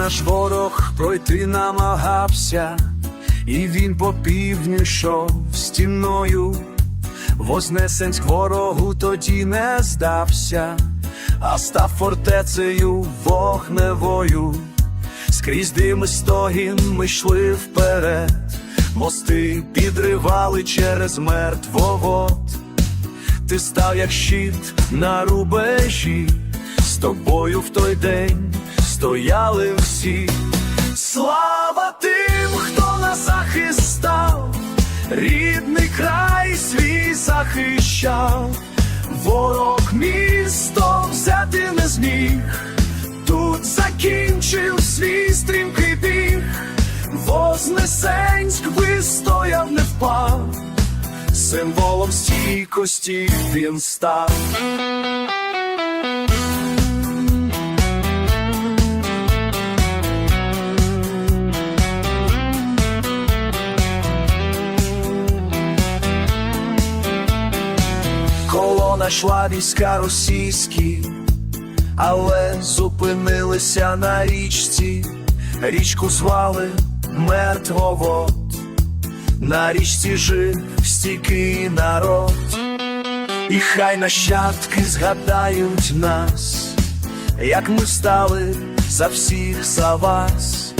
наш ворог пройти намагався, і він по півдню йшов стіною. Вознесенськ ворогу тоді не здався, а став фортецею вогневою. Скрізь дим і стогін ми йшли вперед, мости підривали через мертвовод. Ти став як щит на рубежі, з тобою в той день стояли всі. Слава тим, хто на захист став, рідний край свій захищав, ворог місто взяти не зміг, тут закінчив свій стрімкий біг, Вознесенськ вистояв, не впав, символом стійкості він став. Колона йшла війська російські, але зупинилися на річці, річку звали мертвовод, на річці жив стійкий народ, і хай нащадки згадають нас, як ми стали за всіх за вас,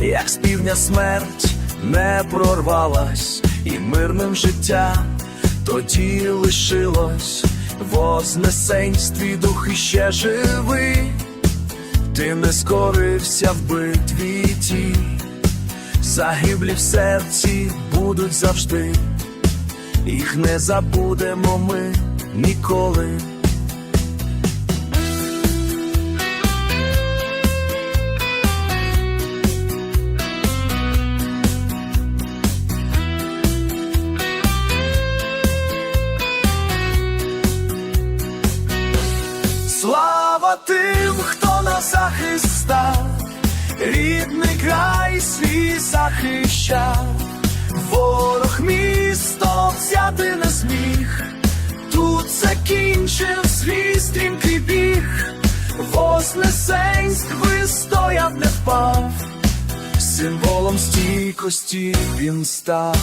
як з півдня смерть не прорвалась, і мирним життя тоді лишилось Вознесенстві дух іще живий, ти не скорився в битві ті, загиблі в серці будуть завжди, їх не забудемо ми ніколи. Захист став, рідний край свій захищав, ворог місто взяти не зміг, тут закінчив свій стрімкий біг, Вознесенськ вистояв, не впав, символом стійкості він став.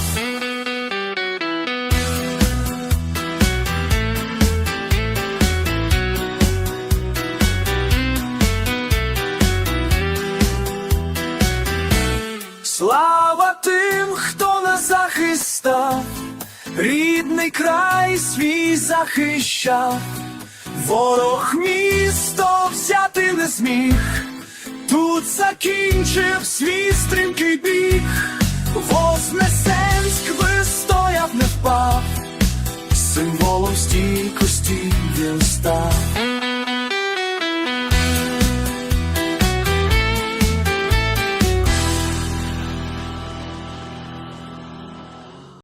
Слава тим, хто на захист став, рідний край свій захищав, ворог місто взяти не зміг, тут закінчив свій стрімкий біг, Вознесенськ вистояв, не впав, символом стійкості він став.